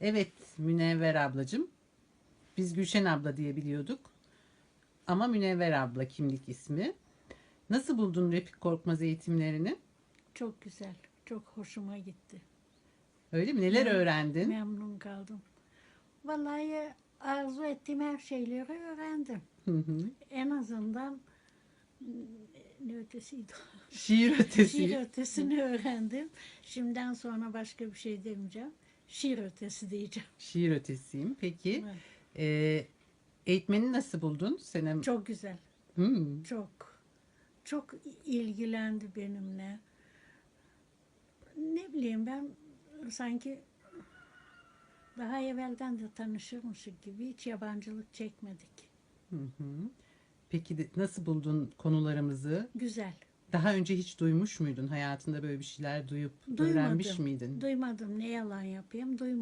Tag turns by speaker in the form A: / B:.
A: Evet Münevver ablacığım. Biz Gülşen abla diye biliyorduk. Ama Münevver abla kimlik ismi. Nasıl buldun Refik Korkmaz eğitimlerini?
B: Çok güzel. Çok hoşuma gitti.
A: Öyle mi? Neler öğrendin?
B: Memnun kaldım. Vallahi arzu ettiğim her şeyleri öğrendim.
A: Hı hı.
B: En azından ne ötesiydi?
A: Şiir ötesi.
B: Şiir ötesini öğrendim. Şimdiden sonra başka bir şey demeyeceğim. Şiir ötesi diyeceğim.
A: Şiir ötesiyim. Peki
B: Evet.
A: e, eğitmeni nasıl buldun? Senem...
B: Çok güzel.
A: Hmm.
B: Çok. Çok ilgilendi benimle. Ne bileyim ben sanki daha evvelden de tanışırmışız gibi hiç yabancılık çekmedik.
A: Hı hı. Peki de, nasıl buldun konularımızı?
B: Güzel.
A: Daha önce hiç duymuş muydun? Hayatında böyle bir şeyler duyup
B: Duymadım.
A: öğrenmiş miydin?
B: Duymadım. Ne yalan yapayım. Duymadım.